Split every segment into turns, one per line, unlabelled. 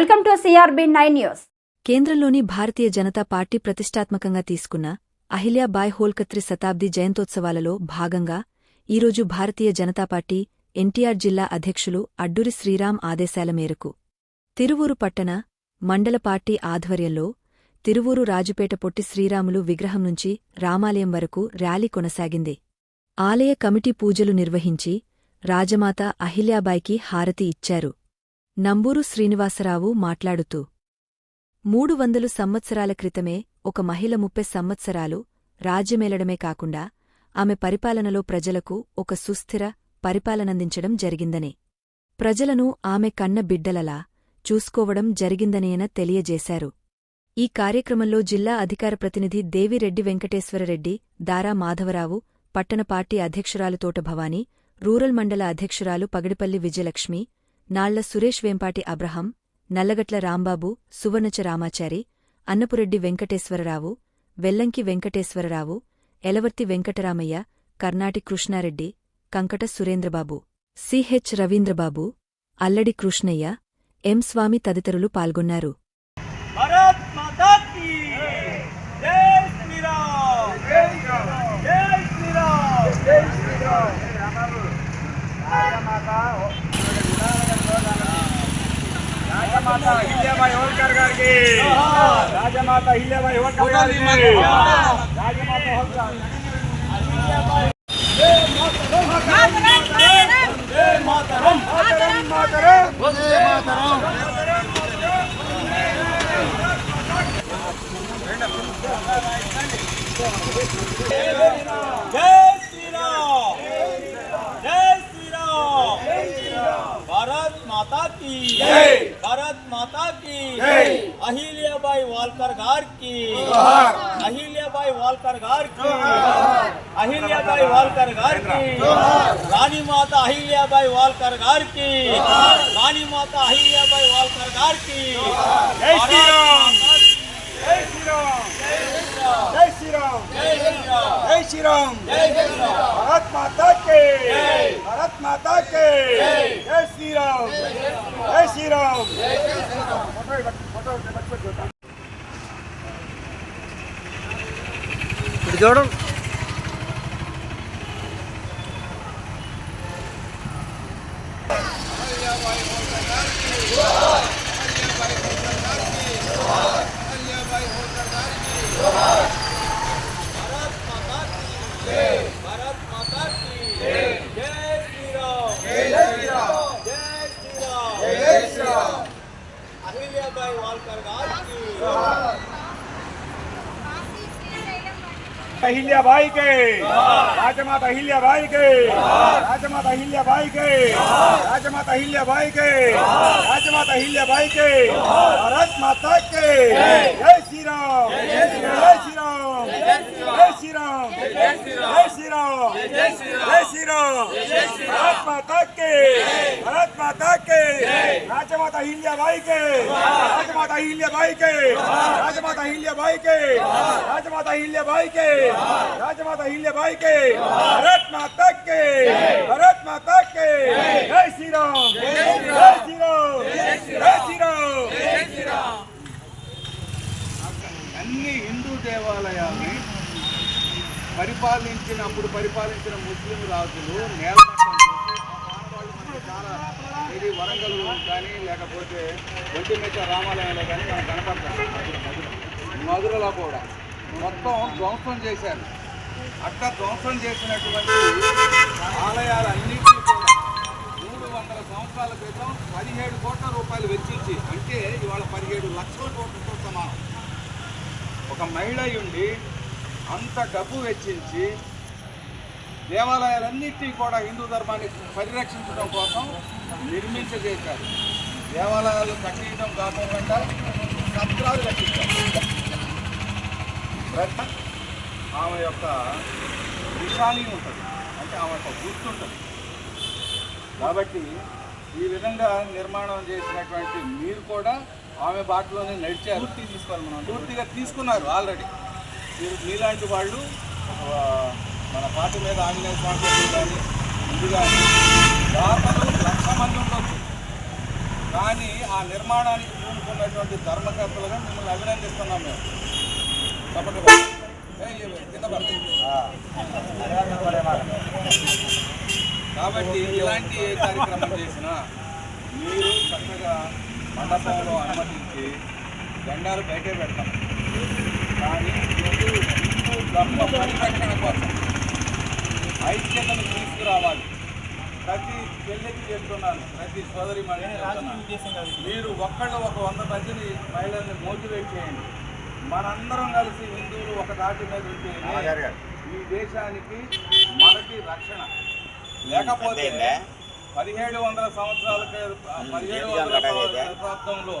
Welcome to CRB nine news.
కేంద్రంలోని Bharatiya Janata party ప్రతిష్టాత్మకంగా తీసుకున్న అహిల్యాబాయ్ హోల్కత్రి శతాబ్ది జయంతోత్సవాలలో భాగంగా ఈరోజు భారతీయ జనతా పార్టీ ఎన్టీఆర్ జిల్లా అధ్యక్షులు అడ్డూరి శ్రీరాం ఆదేశాల మేరకు తిరువూరు పట్టణ మండల పార్టీ ఆధ్వర్యంలో తిరువూరు రాజుపేట పొట్టి శ్రీరాములు విగ్రహం నుంచి రామాలయం వరకు ర్యాలీ కొనసాగింది. ఆలయ కమిటీ పూజలు నిర్వహించి రాజమాత అహిల్యాబాయికి హారతి ఇచ్చారు. నంబూరు శ్రీనివాసరావు మాట్లాడుతూ మూడు వందలు సంవత్సరాల క్రితమే ఒక మహిళ ముప్పై సంవత్సరాలు రాజ్యమేలడమే కాకుండా ఆమె పరిపాలనలో ప్రజలకు ఒక సుస్థిర పరిపాలనందించడం జరిగిందనే. ప్రజలను ఆమె కన్న బిడ్డలలా చూసుకోవడం జరిగిందనేన తెలియజేశారు. ఈ కార్యక్రమంలో జిల్లా అధికార ప్రతినిధి దేవిరెడ్డి వెంకటేశ్వరరెడ్డి దారా మాధవరావు పట్టణ పార్టీ అధ్యక్షురాలు తోటభవాని రూరల్ మండల అధ్యక్షురాలు పగడిపల్లి విజయలక్ష్మి నాళ్ళ సురేష్ వేంపాటి అబ్రహం నల్లగట్ల రాంబాబు సువర్ణచ రామాచారి అన్నపురెడ్డి వెంకటేశ్వరరావు వెల్లంకి వెంకటేశ్వరరావు ఎలవర్తి వెంకటరామయ్య కర్ణాటి కృష్ణారెడ్డి కంకట సురేంద్రబాబు సిహెచ్ రవీంద్రబాబు అల్లడి కృష్ణయ్య ఎం స్వామి తదితరులు పాల్గొన్నారు.
माता जय श्री राम जय श्री राम भारत माता की जय. अहिल्याबाई वालकर गार की अहिल्याबाई वालकर गार की अहिल्याबाई वालकर गार की रानी माता अहिल्याबाई वालकर गार की रानी माता अहिल्याबाई वालकर गार की। जय श्री राम। जय श्री राम। जय श्री राम। जय श्री राम। जय श्री राम। भारत माता के। भारत माता के। जय श्री राम। जय श्री राम। ఇది చూడండి Whoa! अहिल्याबाई के। राजमाता अहिल्याबाई के। राजमाता अहिल्याबाई के। राजमात अहिल्या अहिल्याबाई के। राजमाता अहिल्याबाई के। भारत माता के। जय श्री राम। जय श्री राम। जय श्री राम भारत माता के। भारत माता के। राज्य माता हिलिया भाई के। राज्य माता हिलिया भाई के। राजमाता माता हिलिया के। राज्य माता हिलिया के। राज्य माता हिलिया भाई
के। भारत माता के। పరిపాలించిన ముస్లిం రాజులు నేలమట్టం చాలా ఇది వరంగల్ కానీ లేకపోతే ఒంటిమిట్ట రామాలయంలో కానీ మనం కనపడతాం. మధురలో కూడా. మొత్తం ధ్వంసం చేశారు. అట్లా ధ్వంసం చేసినటువంటి ఆలయాలన్నింటినీ కూడా మూడు వందల సంవత్సరాల క్రితం పదిహేడు కోట్ల రూపాయలు వెచ్చించి అంటే ఇవాళ పదిహేడు లక్షల కోట్లతో సమానం. ఒక మహిళ ఉండి అంత డబ్బు వెచ్చించి దేవాలయాలన్నింటినీ కూడా హిందూ ధర్మాన్ని పరిరక్షించడం కోసం నిర్మించజేశారు దేవాలయాలు కట్టించడం కాకుండా సత్రాలు కట్టించారు. ఆమె యొక్క నిషాని ఉంటుంది. అంటే ఆమె యొక్క గుర్తుంటుంది. కాబట్టి ఈ విధంగా నిర్మాణం చేసినటువంటి మీరు కూడా ఆమె బాటలోనే నడిచారు. పూర్తి తీసుకోవాలి మనం. పూర్తిగా తీసుకున్నారు ఆల్రెడీ. మీరు మీలాంటి వాళ్ళు మన పార్టీ మీద ఆంజనేయ స్వామి కానీ ముందు కానీ దాతలు లక్ష మంది ఉండొచ్చు. కానీ ఆ నిర్మాణానికి పూనుకున్నటువంటి ధర్మకర్తలుగా మిమ్మల్ని అభినందిస్తున్నాం మేము. తప్పటి. కాబట్టి ఇలాంటి ఏ కార్యక్రమం చేసినా మీరు చక్కగా మండపంలో అనుమతించి జెండాలు బయటే పెడతాం. కానీ హిందూ ధర్మ పరిరక్షణ కోసం. ఐక్యతను తీసుకురావాలి. ప్రతి పెళ్ళికి చెప్తున్నాను ప్రతి సోదరి మీరు ఒక్కళ్ళు ఒక వంద మందిని మహిళల్ని మోటివేట్ చేయండి. మనందరం కలిసి హిందువులు ఒక దాటి మీద ఉంటే ఈ దేశానికి మనకి రక్షణ. లేకపోతే పదిహేడు వందల సంవత్సరాల పదిహేడు వందల శతాబ్దంలో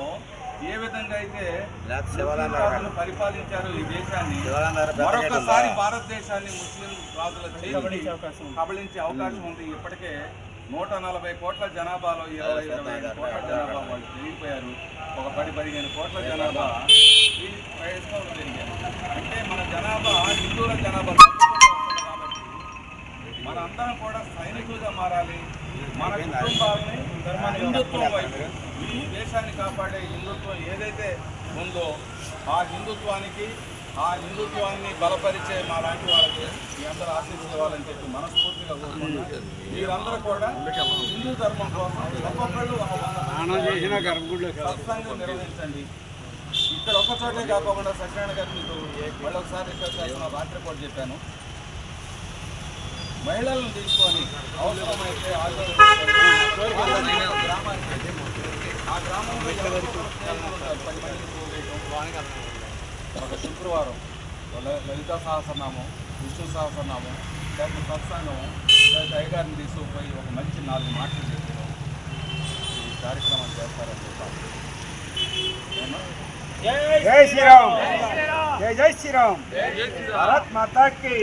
ఏ విధంగా అయితే పరిపాలించారు ఈ దేశాన్ని మరొకసారి భారతదేశాన్ని ముస్లిం రాజుల చేతికి కబళించే అవకాశం ఉంది. ఇప్పటికే నూట నలభై కోట్ల జనాభాలో ఇరవై ఇరవై ఐదు కోట్ల జనాభా వాళ్ళు పెరిగిపోయారు ఒక పది పదిహేను కోట్ల జనాభా ఈ ప్రయత్నంలో పెరిగారు. అంటే మన జనాభా హిందువుల జనాభా కాబట్టి మనందరం కూడా సైనికులుగా మారాలి. మన కుటుంబాలని హిందుత్వం వైపు. ఈ దేశాన్ని కాపాడే హిందుత్వం ఏదైతే ఉందో ఆ హిందుత్వానికి ఆ హిందుత్వాన్ని బలపరిచే మా లాంటి వాళ్ళకి మీ అందరూ ఆశీస్సులు ఇవ్వాలని చెప్పి మనస్ఫూర్తిగా కోరుకుంటున్నాను మీరందరూ కూడా హిందూ ధర్మం కోసం ఒక్కొక్కళ్ళు సత్సంగం నిర్వహించండి. ఇక్కడ ఒక్క చోటే కాకుండా సత్యనారాయణ గారు మీకు మళ్ళీ ఒకసారి రిక్వెస్ట్ చేస్తున్నా రాత్రి పూట చెప్పాను. మహిళలను తీసుకొని అవసరమైతే ఆధ్వర్యంలో పది మందిని పోగేయటం. ఒక శుక్రవారం లలితా సహస్రనామం విష్ణు సహస్రనామం లేకపోతే సత్సంగం లేకపోతే అయ్యగారిని తీసుకుపోయి ఒక మంచి నాలుగు మాటలు చెప్పడం. ఈ కార్యక్రమం చేస్తారని చెప్పాలి?
జై శ్రీరామ్. జై జై శ్రీరామ్. భారత్ మాతా కి